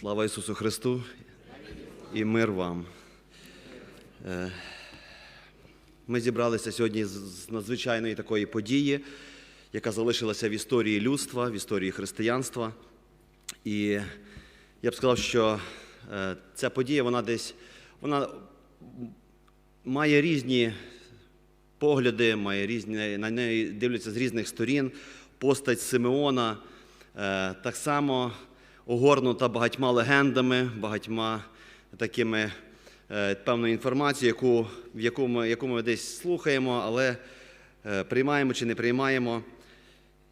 Слава Ісусу Христу і мир вам. Е, Ми зібралися сьогодні з- надзвичайної такої події, яка залишилася в історії людства, в історії християнства. І я б сказав, що е, ця подія, вона десь вона має різні погляди, має різні, на неї дивляться з різних сторін. Постать Симеона е, так само огорнута багатьма легендами, багатьма такими е, певною інформацією, яку, яку ми, яку ми десь слухаємо, але е, приймаємо чи не приймаємо.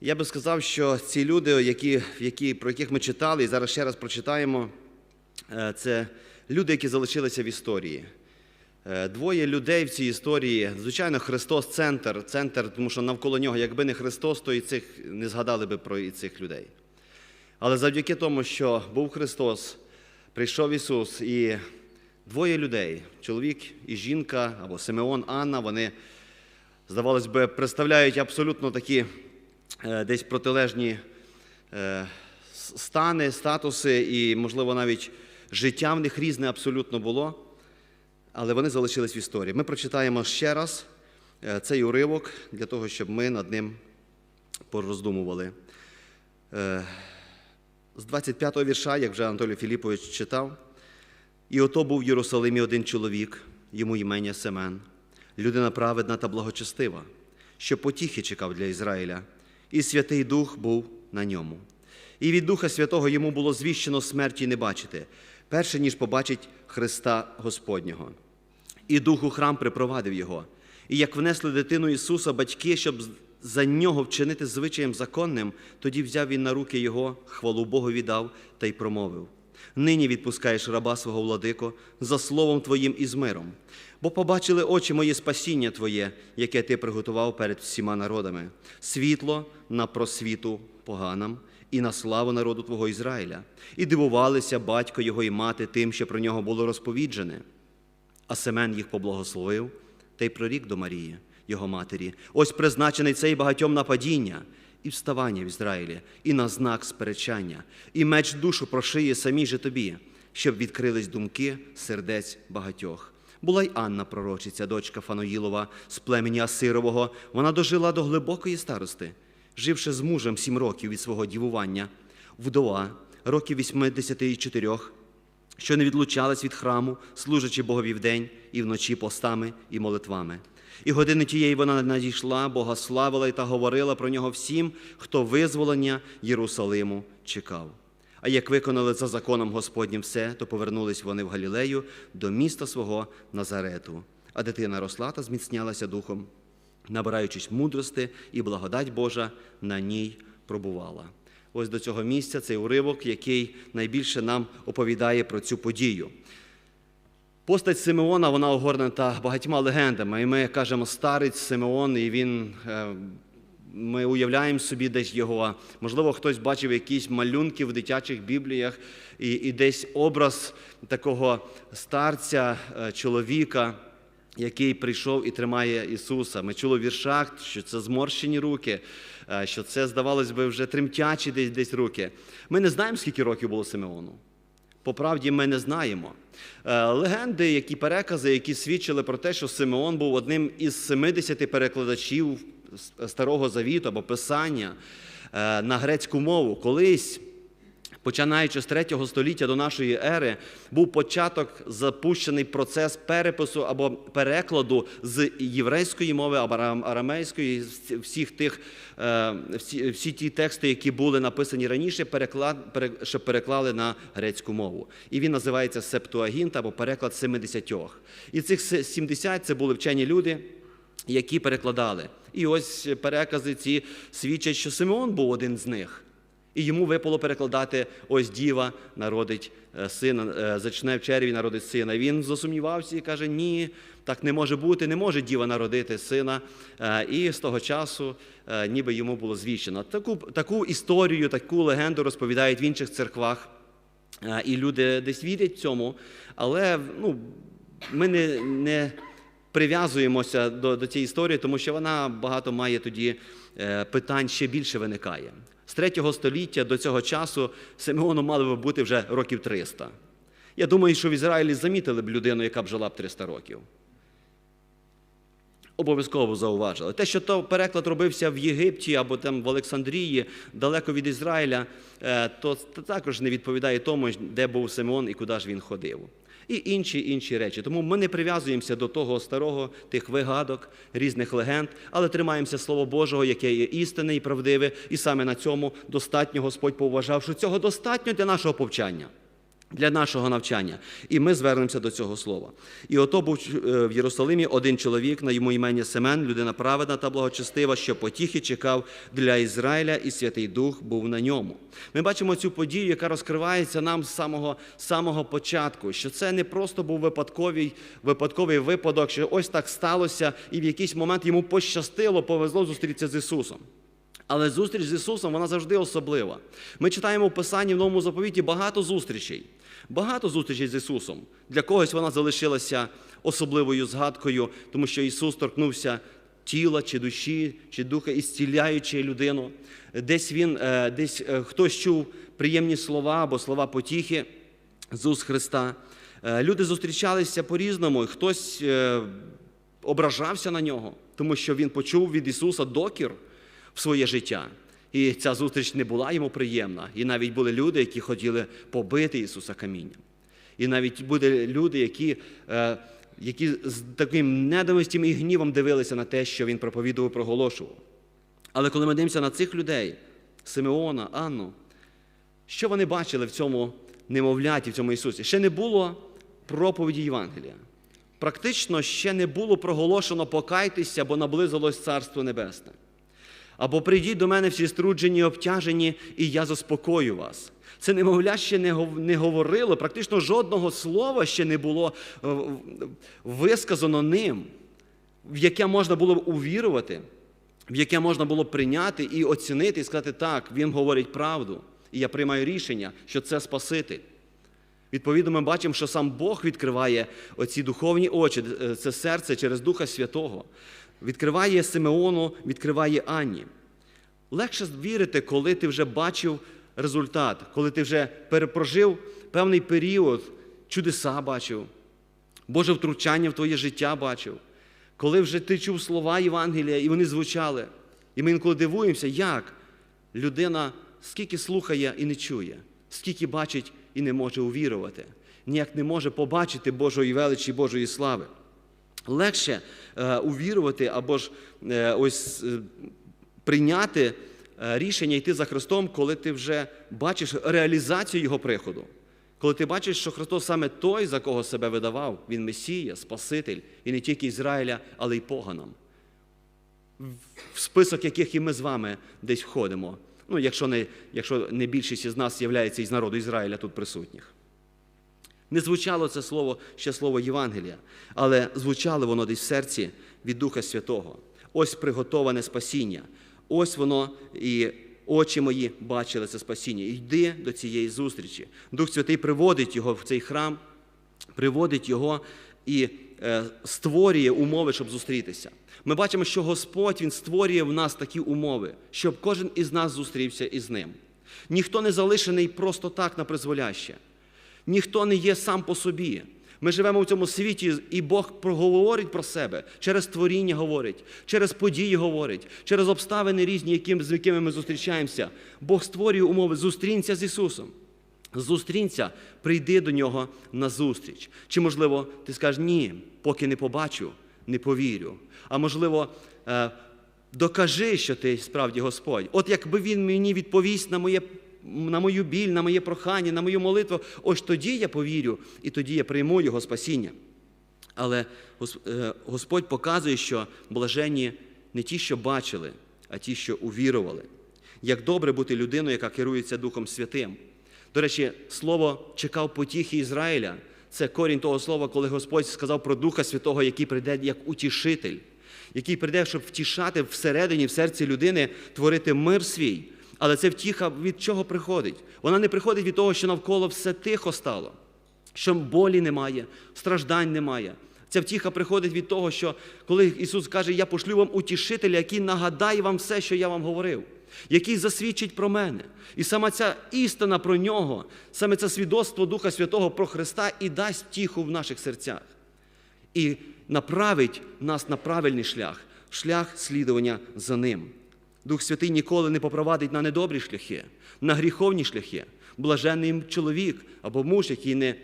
Я би сказав, що ці люди, які, які, про яких ми читали, і зараз ще раз прочитаємо, е, це люди, які залишилися в історії. Двоє людей в цій історії. Звичайно, Христос центр, центр, тому що навколо нього, якби не Христос, то і цих не згадали би про і цих людей. Але завдяки тому, що був Христос, прийшов Ісус, і двоє людей, чоловік і жінка, або Симеон, Анна, вони, здавалось би, представляють абсолютно такі е, десь протилежні е, стани, статуси, і, можливо, навіть життя в них різне абсолютно було але вони залишились в історії. Ми прочитаємо ще раз е, цей уривок для того, щоб ми над ним пороздумували. З 25-го вірша, як вже Анатолій Філіпович читав, і ото був в Єрусалимі один чоловік, йому імення Семен, людина праведна та благочестива, що потіхи чекав для Ізраїля, і Святий Дух був на ньому. І від Духа Святого йому було звіщено смерті не бачити, перше ніж побачить Христа Господнього. І дух у храм припровадив його. І як внесли дитину Ісуса батьки, щоб за нього вчинити звичаєм законним, тоді взяв він на руки його, хвалу Богу віддав та й промовив: Нині відпускаєш раба свого владико за словом Твоїм і з миром, бо побачили очі мої спасіння Твоє, яке Ти приготував перед всіма народами, світло на просвіту поганам і на славу народу Твого Ізраїля. І дивувалися батько його і мати тим, що про нього було розповіджене. А Семен їх поблагословив та й прорік до Марії, його матері. Ось призначений цей багатьом на падіння і вставання в Ізраїлі, і на знак сперечання, і меч душу прошиє самі же тобі, щоб відкрились думки сердець багатьох. Була й Анна, пророчиця, дочка Фаноїлова з племені Асирового. Вона дожила до глибокої старости, живши з мужем сім років від свого дівування, вдова, років 84, що не відлучалась від храму, служачи Богові вдень і вночі постами і молитвами. І години тієї вона надійшла, Бога славила і та говорила про нього всім, хто визволення Єрусалиму чекав. А як виконали за законом Господнім все, то повернулись вони в Галілею до міста свого Назарету. А дитина росла та зміцнялася духом, набираючись мудрости, і благодать Божа на ній пробувала. Ось до цього місця цей уривок, який найбільше нам оповідає про цю подію. Постать Симеона вона огорнута багатьма легендами. І ми кажемо старець Симеон, і він. е, Ми уявляємо собі десь його. Можливо, хтось бачив якісь малюнки в дитячих бібліях, і, і десь образ такого старця, е, чоловіка, який прийшов і тримає Ісуса. Ми чули в віршах, що це зморщені руки, е, що це, здавалось би, вже тремтячі десь, десь руки. Ми не знаємо, скільки років було Симеону. По правді ми не знаємо. Е, Легенди, які перекази, які свідчили про те, що Симеон був одним із 70 перекладачів Старого Завіту або Писання е, на грецьку мову. Колись, починаючи з 3 століття до нашої ери, був початок запущений процес перепису або перекладу з єврейської мови або арамейської, всіх тих, е, всі, всі ті тексти, які були написані раніше, переклад, пере- щоб переклали на грецьку мову. І він називається Септуагінт або переклад 70. І цих се- 70 це були вчені люди, які перекладали. І ось перекази ці свідчать, що Симеон був один з них. І йому випало перекладати ось діва народить е, сина, е, зачне в черві народить сина. Він засумнівався і каже: ні, так не може бути, не може діва народити сина. Е, І з того часу ніби йому було звіщено. Таку, таку історію, таку легенду розповідають в інших церквах. І люди десь вірять цьому, але ну, ми не, не прив'язуємося до, до цієї історії, тому що вона багато має тоді питань ще більше виникає. З 3 століття до цього часу Симеону мало би бути вже років 300. Я думаю, що в Ізраїлі замітили б людину, яка б жила б 300 років. Обов'язково зауважили. Те, що то переклад робився в Єгипті або там в Олександрії, далеко від Ізраїля, е, то також не відповідає тому, де був Симеон і куди ж він ходив. І інші інші речі. Тому ми не прив'язуємося до того старого, тих вигадок, різних легенд, але тримаємося Слово Божого, яке є істинне і правдиве, і саме на цьому достатньо Господь поважав, що цього достатньо для нашого повчання для нашого навчання. І ми звернемося до цього слова. І ото був е, в Єрусалимі один чоловік, на йому імені Семен, людина праведна та благочестива, що потіхи чекав для Ізраїля, і Святий Дух був на ньому. Ми бачимо цю подію, яка розкривається нам з самого, самого початку, що це не просто був випадковий, випадковий випадок, що ось так сталося, і в якийсь момент йому пощастило, повезло зустрітися з Ісусом. Але зустріч з Ісусом вона завжди особлива. Ми читаємо в Писанні в новому заповіті багато зустрічей. Багато зустрічей з Ісусом. Для когось вона залишилася особливою згадкою, тому що Ісус торкнувся тіла чи душі, чи духа, ісціляючи людину. Десь він, е, десь е, хтось чув приємні слова або слова потіхи з уст Христа. Е, Люди зустрічалися по-різному, і хтось ображався на нього, тому що він почув від Ісуса докір в своє життя. І ця зустріч не була йому приємна. І навіть були люди, які хотіли побити Ісуса камінням. І навіть були люди, які, е, які з таким недовистім і гнівом дивилися на те, що він проповідував, проголошував. Але коли ми дивимося на цих людей, Симеона, Анну, що вони бачили в цьому немовляті, в цьому Ісусі? Ще не було проповіді Євангелія. Практично ще не було проголошено покайтеся, бо наблизилось Царство Небесне. Або прийдіть до мене всі струджені, обтяжені, і я заспокою вас. Це немовля ще не говорило, практично жодного слова ще не було е, висказано ним, в яке можна було б увірувати, в яке можна було б прийняти і оцінити, і сказати, так, він говорить правду, і я приймаю рішення, що це Спаситель. Відповідно, ми бачимо, що сам Бог відкриває оці духовні очі, е, це серце через Духа Святого. Відкриває Симеону, відкриває Анні. Легше вірити, коли ти вже бачив результат, коли ти вже перепрожив певний період, чудеса бачив, Боже втручання в твоє життя бачив, коли вже ти чув слова Євангелія і вони звучали. І ми інколи дивуємося, як людина скільки слухає і не чує, скільки бачить і не може увірувати, ніяк не може побачити Божої величі, Божої слави. Легше е, увірувати або ж е, ось е, прийняти рішення йти за Христом, коли ти вже бачиш реалізацію Його приходу. Коли ти бачиш, що Христос саме той, за кого себе видавав, Він Месія, Спаситель, і не тільки Ізраїля, але й поганам, в список яких і ми з вами десь входимо. Ну, якщо не, якщо не більшість із нас є із народу Ізраїля тут присутніх. Не звучало це слово ще слово Євангелія, але звучало воно десь в серці від Духа Святого. Ось приготоване спасіння. Ось воно і очі мої бачили це спасіння. Йди до цієї зустрічі. Дух Святий приводить його в цей храм, приводить його і е, створює умови, щоб зустрітися. Ми бачимо, що Господь Він створює в нас такі умови, щоб кожен із нас зустрівся із ним. Ніхто не залишений просто так на призволяще. Ніхто не є сам по собі. Ми живемо в цьому світі, і Бог проговорить про себе, через творіння говорить, через події говорить, через обставини різні, з якими ми зустрічаємося. Бог створює умови, зустрінься з Ісусом. Зустрінься, прийди до нього на зустріч. Чи, можливо, ти скажеш ні, поки не побачу, не повірю. А можливо, е, докажи, що ти справді Господь. От якби він мені відповість на моє. На мою біль, на моє прохання, на мою молитву, ось тоді я повірю, і тоді я прийму Його спасіння. Але е, Господь показує, що блаженні не ті, що бачили, а ті, що увірували. Як добре бути людиною, яка керується Духом Святим. До речі, слово чекав потіхи Ізраїля. Це корінь того слова, коли Господь сказав про Духа Святого, який прийде як утішитель, який прийде, щоб втішати всередині, в серці людини, творити мир свій. Але це втіха від чого приходить? Вона не приходить від того, що навколо все тихо стало, що болі немає, страждань немає. Ця втіха приходить від того, що коли Ісус каже, я пошлю вам утішителя, який нагадає вам все, що я вам говорив. який засвідчить про мене. І саме ця істина про нього, саме це свідоцтво Духа Святого про Христа і дасть тіху в наших серцях. І направить нас на правильний шлях, шлях слідування за ним. Дух Святий ніколи не попровадить на недобрі шляхи, на гріховні шляхи. Блаженний чоловік або муж, який не,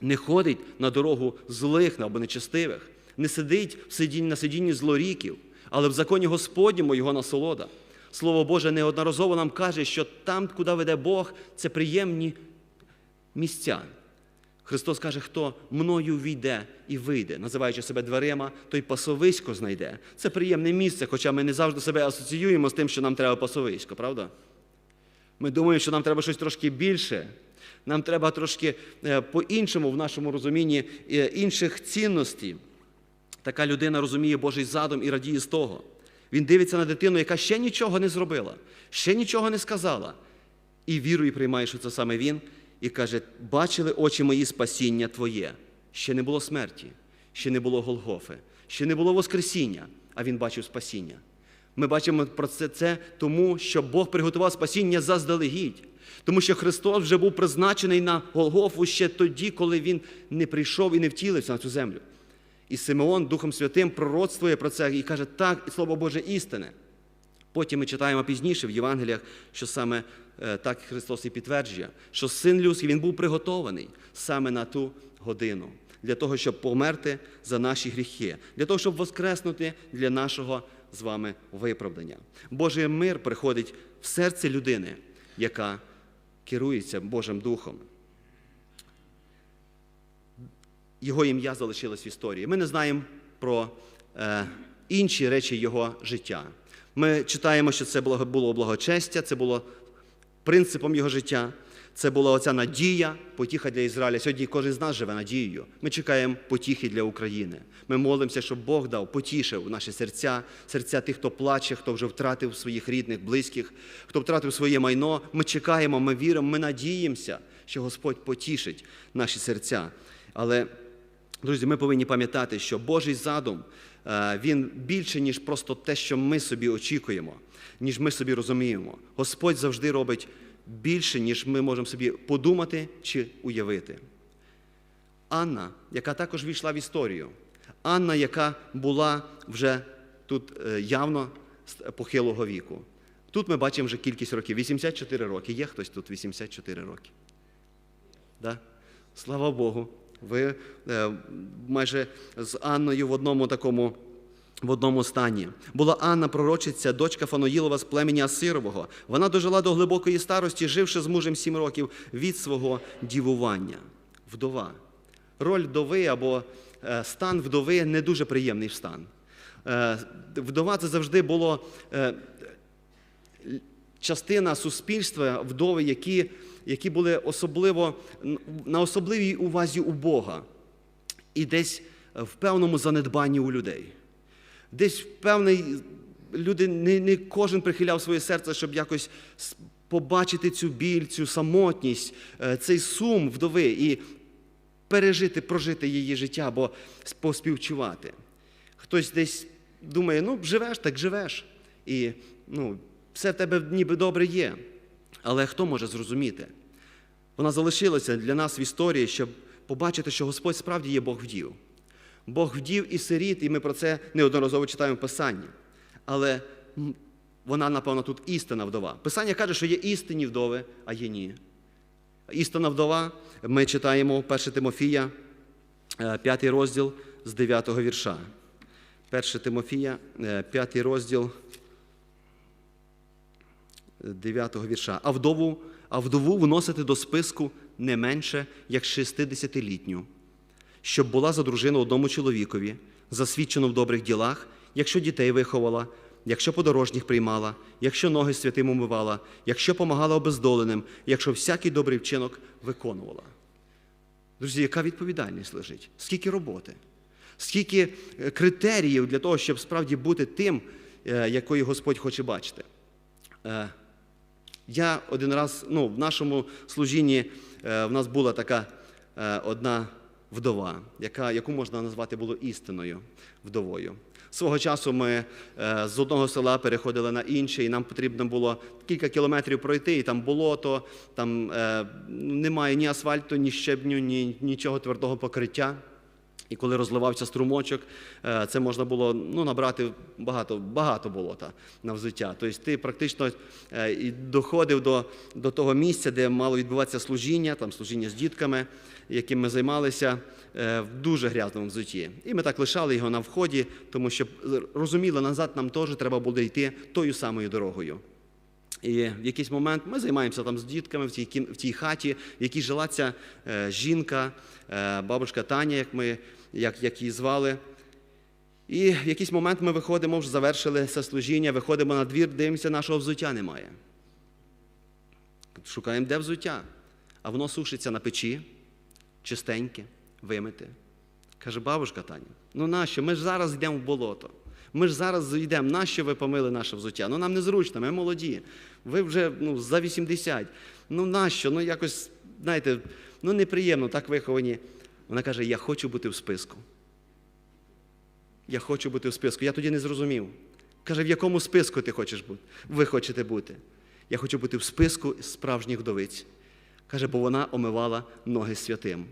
не ходить на дорогу злих або нечестивих, не сидить в сидінні, на сидінні злоріків, але в законі Господньому його насолода. Слово Боже неодноразово нам каже, що там, куди веде Бог, це приємні місця. Христос каже, хто мною війде і вийде, називаючи себе дверима, той пасовисько знайде. Це приємне місце, хоча ми не завжди себе асоціюємо з тим, що нам треба пасовисько, правда? Ми думаємо, що нам треба щось трошки більше. Нам треба трошки е, по-іншому в нашому розумінні е, інших цінностей. Така людина розуміє Божий задум і радіє з того. Він дивиться на дитину, яка ще нічого не зробила, ще нічого не сказала. І вірує, приймає, що це саме він, і каже: бачили очі мої спасіння Твоє. Ще не було смерті, ще не було Голгофи, ще не було Воскресіння, а він бачив спасіння. Ми бачимо про це, це тому, що Бог приготував спасіння заздалегідь. Тому що Христос вже був призначений на Голгофу ще тоді, коли Він не прийшов і не втілився на цю землю. І Симеон Духом Святим пророцтвує про це і каже, так, і Слово Боже істине. Потім ми читаємо пізніше в Євангеліях, що саме так Христос і підтверджує, що син людський він був приготований саме на ту годину, для того, щоб померти за наші гріхи, для того, щоб воскреснути для нашого з вами виправдання. Божий мир приходить в серце людини, яка керується Божим Духом. Його ім'я залишилось в історії. Ми не знаємо про е, інші речі його життя. Ми читаємо, що це було благочестя, це було принципом його життя, це була оця надія, потіха для Ізраїля. Сьогодні кожен з нас живе надією. Ми чекаємо потіхи для України. Ми молимося, щоб Бог дав, потішив наші серця, серця тих, хто плаче, хто вже втратив своїх рідних, близьких, хто втратив своє майно. Ми чекаємо, ми віримо, ми надіємося, що Господь потішить наші серця. Але Друзі, ми повинні пам'ятати, що Божий задум він більше, ніж просто те, що ми собі очікуємо, ніж ми собі розуміємо. Господь завжди робить більше, ніж ми можемо собі подумати чи уявити. Анна, яка також війшла в історію, Анна, яка була вже тут е, явно похилого віку. Тут ми бачимо вже кількість років 84 роки. Є хтось тут 84 роки? Да? Слава Богу. Ви е, майже з Анною в одному такому. В одному стані була Анна, пророчиця, дочка Фаноїлова з племені Асирового. Вона дожила до глибокої старості, живши з мужем сім років від свого дівування. Вдова. Роль вдови або е, стан вдови не дуже приємний стан. Е, Вдова це завжди було частина суспільства, вдови, які, які були особливо на особливій увазі у Бога і десь в певному занедбанні у людей. Десь в певний люди не, не кожен прихиляв своє серце, щоб якось побачити цю біль, цю самотність, е, цей сум вдови і пережити, прожити її життя або поспівчувати. Хтось десь думає, ну, живеш, так живеш. І ну, все в тебе ніби добре є. Але хто може зрозуміти? Вона залишилася для нас в історії, щоб побачити, що Господь справді є Бог вдів. Бог вдів і сиріт, і ми про це неодноразово читаємо в Писанні. Але вона, напевно, тут істина вдова. Писання каже, що є істинні вдови, а є ні. Істина вдова, ми читаємо 1 Тимофія, 5 розділ з 9 вірша. 1 Тимофія, 5 розділ 9 вірша. А вдову, а вдову вносити до списку не менше, як 60-літню, щоб була за дружину одному чоловікові, засвідчено в добрих ділах, якщо дітей виховала, якщо подорожніх приймала, якщо ноги святим умивала, якщо помагала обездоленим, якщо всякий добрий вчинок виконувала. Друзі, яка відповідальність лежить? Скільки роботи? Скільки е, критеріїв для того, щоб справді бути тим, е, якої Господь хоче бачити? Я один раз, ну, в нашому служінні е, в нас була така е, одна вдова, яка, яку можна назвати було істинною вдовою. Свого часу ми е, з одного села переходили на інше, і нам потрібно було кілька кілометрів пройти, і там болото, там немає ні асфальту, ні щебню, ні нічого твердого покриття. І коли розливався струмочок, е, це можна було ну, набрати багато, багато болота на взуття. Тобто ти практично е, доходив до, до того місця, де мало відбуватися служіння, там служіння з дітками, яким ми займалися е, в дуже грязному взутті. І ми так лишали його на вході, тому що розуміли, назад нам теж треба буде йти тою самою дорогою. І в якийсь момент ми займаємося там з дітками в тій, в тій хаті, в якій жила ця е, жінка, е, бабушка Таня, як, ми, як, як її звали. І в якийсь момент ми виходимо, вже завершили це служіння, виходимо на двір, дивимося, нашого взуття немає. Шукаємо, де взуття. А воно сушиться на печі, чистеньке, вимите. Каже, бабушка Таня, ну нащо? Ми ж зараз йдемо в болото. Ми ж зараз йдемо, нащо ви помили наше взуття? Ну нам незручно, ми молоді. Ви вже ну, за 80. Ну нащо? Ну якось, знаєте, ну неприємно, так виховані. Вона каже, я хочу бути в списку. Я хочу бути в списку. Я тоді не зрозумів. Каже, в якому списку ти хочеш бути? Ви хочете бути? Я хочу бути в списку справжніх вдовиць. Каже, бо вона омивала ноги святим.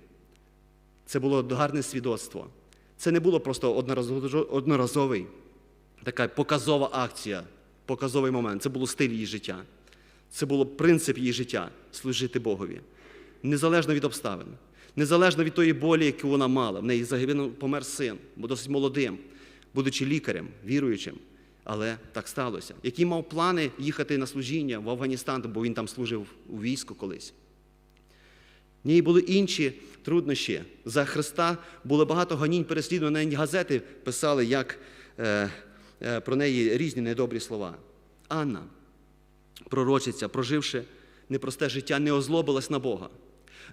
Це було гарне свідоцтво. Це не було просто одноразовий, така показова акція, показовий момент. Це було стиль її життя. Це було принцип її життя служити Богові. Незалежно від обставин, незалежно від тої болі, яку вона мала. В неї загинув помер син, досить молодим, будучи лікарем, віруючим. Але так сталося. Який мав плани їхати на служіння в Афганістан, бо він там служив у війську колись. В ній були інші труднощі. За Христа було багато гонінь, переслідувань. Навіть газети писали, як е, про неї різні недобрі слова. Анна, пророчиця, проживши непросте життя, не озлобилась на Бога,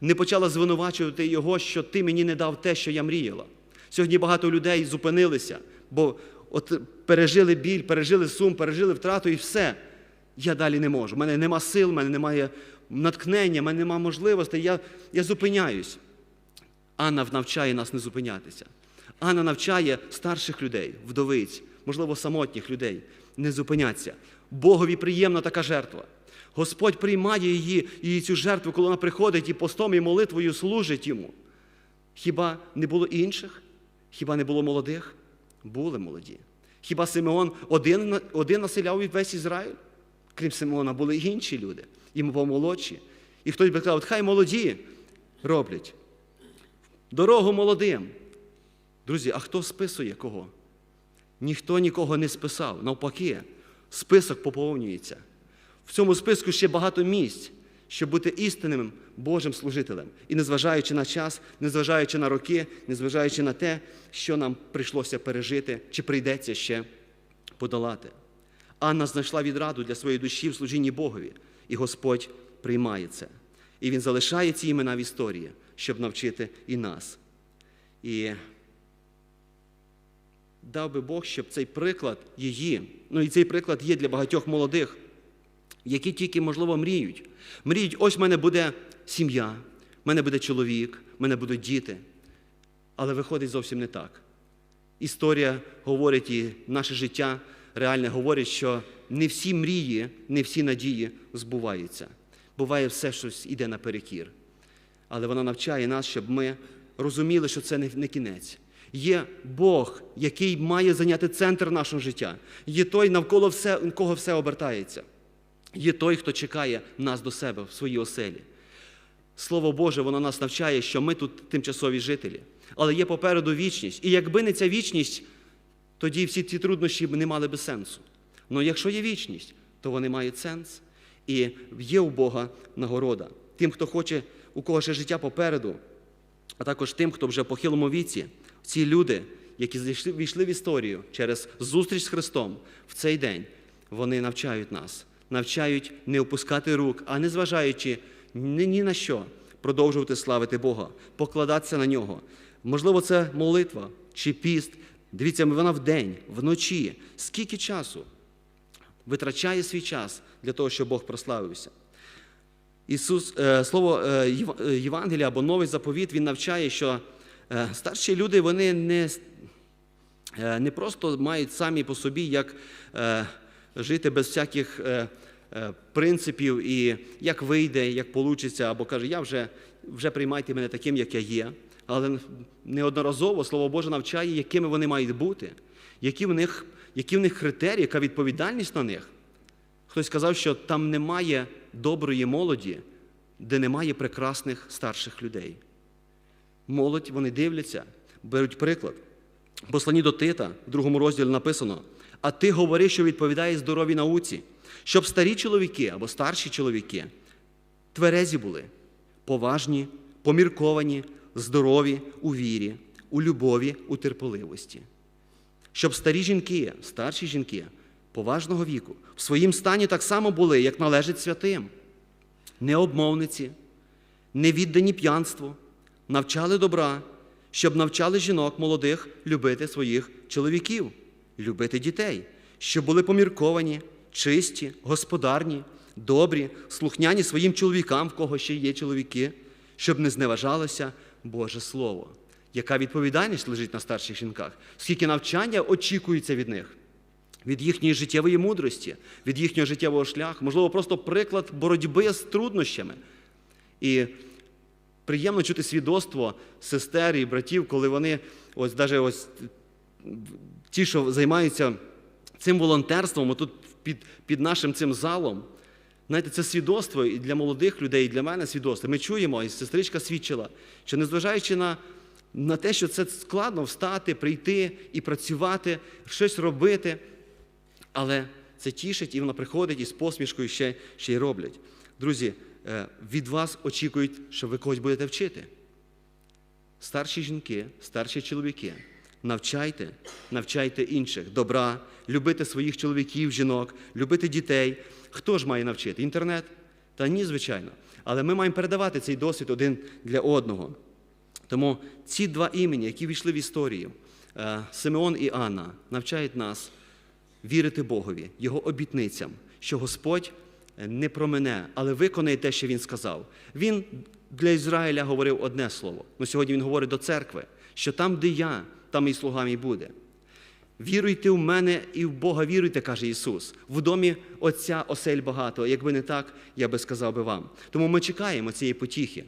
не почала звинувачувати Його, що ти мені не дав те, що я мріяла. Сьогодні багато людей зупинилися, бо от пережили біль, пережили сум, пережили втрату і все. Я далі не можу. У мене нема сил, в мене немає натхнення, в мене немає можливостей, я, я зупиняюсь. Анна навчає нас не зупинятися. Анна навчає старших людей, вдовиць, можливо, самотніх людей не зупинятися. Богові приємна така жертва. Господь приймає її, її цю жертву, коли вона приходить і постом і молитвою служить йому. Хіба не було інших? Хіба не було молодих? Були молоді. Хіба Симеон один, один населяв весь Ізраїль? Крім Симеона, були й інші люди, і молодші. І хтось би сказав, «От хай молоді роблять. Дорогу молодим. Друзі, а хто списує кого? Ніхто нікого не списав. Навпаки, список поповнюється. В цьому списку ще багато місць, щоб бути істинним Божим служителем. І незважаючи на час, незважаючи на роки, незважаючи на те, що нам прийшлося пережити, чи прийдеться ще подолати. Анна знайшла відраду для своєї душі в служінні Богові, і Господь приймає це. І Він залишає ці імена в історії, щоб навчити і нас. І дав би Бог, щоб цей приклад її, ну і цей приклад є для багатьох молодих, які тільки, можливо, мріють. Мріють, ось в мене буде сім'я, в мене буде чоловік, в мене будуть діти. Але виходить зовсім не так. Історія говорить і наше життя реальне говорить, що не всі мрії, не всі надії збуваються. Буває все, щось іде наперекір. Але вона навчає нас, щоб ми розуміли, що це не не кінець. Є Бог, який має зайняти центр нашого життя. Є той, навколо все, кого все обертається. Є той, хто чекає нас до себе в своїй оселі. Слово Боже, воно нас навчає, що ми тут тимчасові жителі. Але є попереду вічність. І якби не ця вічність, тоді всі ці труднощі не мали би сенсу. Але якщо є вічність, то вони мають сенс. І є у Бога нагорода. Тим, хто хоче, у кого ще життя попереду, а також тим, хто вже в похилому віці, ці люди, які війшли в історію через зустріч з Христом в цей день, вони навчають нас, навчають не опускати рук, а не зважаючи ні, на що, продовжувати славити Бога, покладатися на нього. Можливо, це молитва чи піст. Дивіться, вона вдень, вночі. Скільки часу витрачає свій час для того, щоб Бог прославився. Ісус, е, слово е, е, Євангелія або новий заповіт, він навчає, що старші люди вони не, е, не просто мають самі по собі як е, жити без всяких е, е, принципів і як вийде, як вийде, або каже, я вже, вже приймайте мене таким, як я є. Але неодноразово Слово Боже навчає, якими вони мають бути, які в них, які в них критерії, яка відповідальність на них. Хтось сказав, що там немає доброї молоді, де немає прекрасних старших людей. Молодь, вони дивляться, беруть приклад. В посланні до Тита, в другому розділі написано: а ти говори, що відповідає здоровій науці, щоб старі чоловіки або старші чоловіки тверезі були, поважні, помірковані, здорові у вірі, у любові, у терпеливості. Щоб старі жінки, старші жінки поважного віку в своїм стані так само були, як належить святим, необмовниці, невіддані п'янству, навчали добра, щоб навчали жінок молодих любити своїх чоловіків, любити дітей, щоб були помірковані, чисті, господарні, добрі, слухняні своїм чоловікам, в кого ще є чоловіки, щоб не зневажалося Боже Слово. Яка відповідальність лежить на старших жінках? Скільки навчання очікується від них? Від їхньої життєвої мудрості, від їхнього життєвого шляху, можливо, просто приклад боротьби з труднощами. І приємно чути свідоцтво сестер і братів, коли вони, ось навіть ось ті, що займаються цим волонтерством, тут під, під нашим цим залом. Знаєте, це свідоцтво і для молодих людей, і для мене свідоцтво. Ми чуємо, і сестричка свідчила, що незважаючи на, на те, що це складно встати, прийти і працювати, щось робити, але це тішить, і вона приходить і з посмішкою ще, ще й роблять. Друзі, е, від вас очікують, що ви когось будете вчити. Старші жінки, старші чоловіки, навчайте, навчайте інших добра, любити своїх чоловіків, жінок, любити дітей. Хто ж має навчити? Інтернет? Та ні, звичайно. Але ми маємо передавати цей досвід один для одного. Тому ці два імені, які війшли в історію, е, Симеон і Анна, навчають нас вірити Богові, Його обітницям, що Господь не про мене, але виконає те, що Він сказав. Він для Ізраїля говорив одне слово. але сьогодні він говорить до церкви, що там, де я, там і слуга мій буде. Віруйте в мене і в Бога віруйте, каже Ісус. В домі Отця осель багато. Якби не так, я би сказав би вам. Тому ми чекаємо цієї потіхи.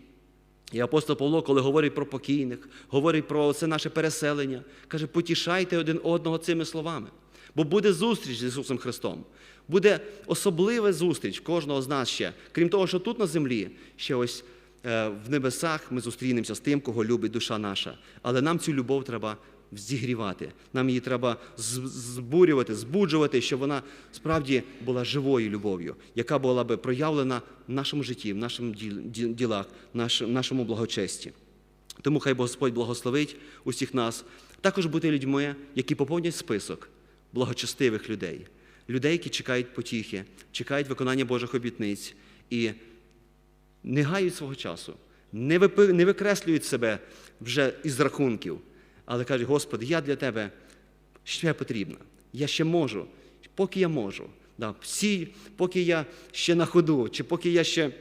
І апостол Павло, коли говорить про покійних, говорить про це наше переселення, каже, потішайте один одного цими словами. Бо буде зустріч з Ісусом Христом. Буде особлива зустріч кожного з нас ще. Крім того, що тут на землі, ще ось е, в небесах ми зустрінемося з тим, кого любить душа наша. Але нам цю любов треба зігрівати. Нам її треба збурювати, збуджувати, щоб вона справді була живою любов'ю, яка була би проявлена в нашому житті, в нашому ділах, в нашому благочесті. Тому хай Господь благословить усіх нас, також бути людьми, які поповнять список благочестивих людей, людей, які чекають потіхи, чекають виконання Божих обітниць і не гають свого часу, не, не викреслюють себе вже із рахунків, але кажуть, Господи, я для Тебе ще потрібна, я ще можу, поки я можу. Да, всі, поки я ще на ходу, чи поки я ще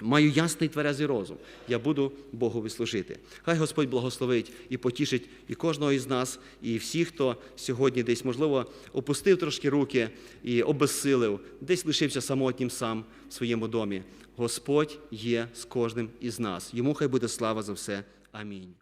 маю ясний тверезий розум, я буду Богові служити. Хай Господь благословить і потішить і кожного із нас, і всіх, хто сьогодні десь, можливо, опустив трошки руки і обезсилив, десь лишився самотнім сам в своєму домі. Господь є з кожним із нас. Йому хай буде слава за все. Амінь.